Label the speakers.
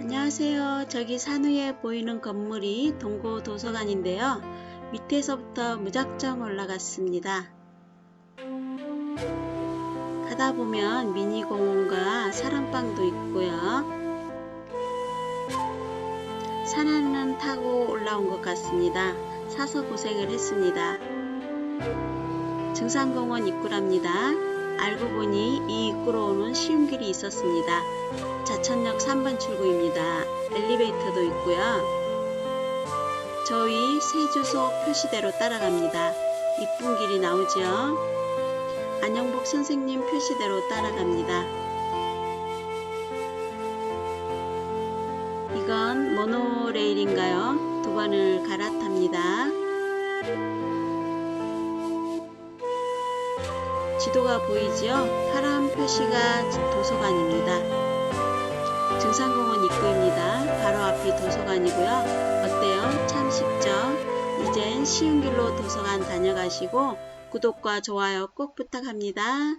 Speaker 1: 안녕하세요. 저기 산 위에 보이는 건물이 동고 도서관인데요. 밑에서부터 무작정 올라갔습니다. 가다 보면 미니 공원과 사랑방도 있고요. 산안은 타고 올라온 것 같습니다. 사서 고생을 했습니다. 증산공원 입구랍니다. 알고 보니 이 입구로 오는 쉬운 길이 있었습니다. 자천역 3번 출구입니다. 엘리베이터도 있고요. 저희 새 주소 표시대로 따라갑니다. 이쁜 길이 나오죠. 안영복 선생님 표시대로 따라갑니다. 이건 모노레일인가요? 두 번을 갈아탑니다. 지도가 보이지요? 파란 표시가 도서관입니다. 증산공원 입구입니다. 바로 앞이 도서관이고요. 어때요? 참 쉽죠? 이젠 쉬운 길로 도서관 다녀가시고 구독과 좋아요 꼭 부탁합니다.